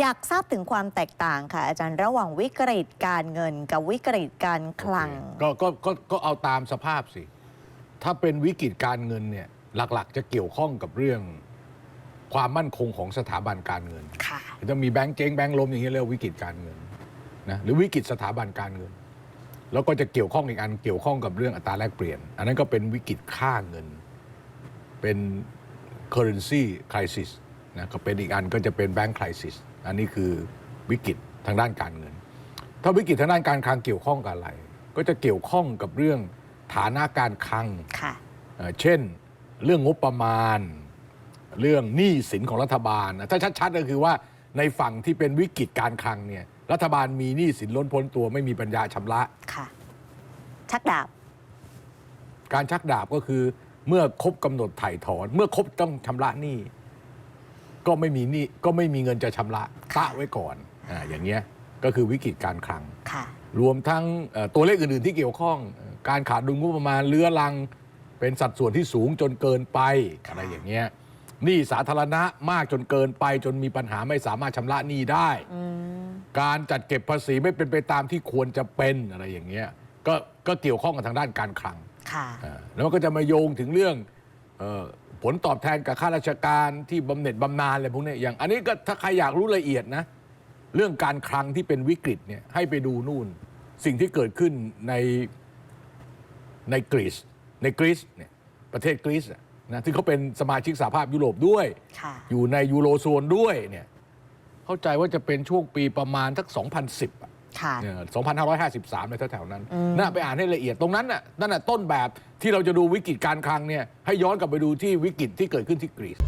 อยากทราบถึงความแตกต่างค่ะ อาจารย์ระหว่างวิกฤตการเงินกับวิกฤตการคลัง ก็ก็ก็ก็เอาตามสภาพสิ ถ้าเป็นวิกฤตการเงินเนี่ยหลักๆ จะเกี่ยวข้องกับเรื่องความมั่นคงของสถาบันการเงิน ค่ะ จะมีแบงก์เจ๊งแบงก์ล้มอย่างเงี้ยเรียกว่าวิกฤตการเงินนะหรือวิกฤตสถาบันการเงิน แล้วก็จะเกี่ยวข้องอีกอันเกี่ยวข้องกับเรื่องอัตราแลกเปลี่ยน อันนั้นก็เป็นวิกฤตค่าเงิน เป็น currency crisis นะก็เป็นอีกอันก็จะเป็น bank crisis อันนี้คือวิกฤตทางด้านการเงิน ถ้าวิกฤตทางด้านการคลังเกี่ยวข้องกับอะไร ก็จะเกี่ยวข้องกับเรื่องฐานะการคลังค่ะเอ่อเช่น เรื่องงบประมาณ เรื่องหนี้สินของรัฐบาลนะถ้าชัดๆก็คือว่าในฝั่งที่เป็นวิกฤตการคลังเนี่ยรัฐบาลมีหนี้สินล้นพ้นตัวไม่มีปัญญาชำระค่ะชักดาบ การชักดาบก็คือเมื่อครบกำหนดไถ่ถอน เมื่อครบต้องชำระหนี้ ก็ไม่มีหนี้ก็ไม่มีเงินจะชำระตะไว้ก่อนอ่าอย่างเงี้ยก็คือวิกฤตการคลัง ค่ะ รวมทั้งเอ่อตัวเลขอื่น ๆ ที่เกี่ยวข้องเอ่อการขาดดุลงบประมาณเรื้อรัง เป็นสัดส่วนที่สูงจนเกินไปค่ะอะไรอย่างเงี้ยหนี้สาธารณะมากจนเกินไป จนมีปัญหาไม่สามารถชำระหนี้ได้ อืม การจัดเก็บภาษีไม่เป็นไปตามที่ควรจะเป็นอะไรอย่างเงี้ยก็ก็เกี่ยวข้องกับทางด้านการคลังค่ะ อ่าแล้วมันก็จะมาโยงถึงเรื่องเออ ผลตอบแทนกับข้าราชการที่บำเหน็จบำนาญอะไรพวกเนี้ยอย่าง อันนี้ก็ถ้าใครอยากรู้ละเอียดนะ เรื่องการคลังที่เป็นวิกฤตเนี่ยให้ไปดูนู่น สิ่งที่เกิดขึ้นในในกรีซในกรีซเนี่ยประเทศกรีซอะนะที่เขาเป็นสมาชิกสหภาพยุโรปด้วย ค่ะ อยู่ในยูโรโซนด้วยเนี่ยเข้าใจว่าจะเป็นช่วงปีประมาณทัก 2010อะค่ะเนี่ย 2553 ในแถวๆนั้นอืมน่าไปอ่านให้ละเอียดตรงนั้นน่ะนั่นน่ะต้นแบบที่เราจะดูวิกฤตการคลังเนี่ยให้ย้อนกลับไปดูที่วิกฤตที่เกิดขึ้นที่กรีซ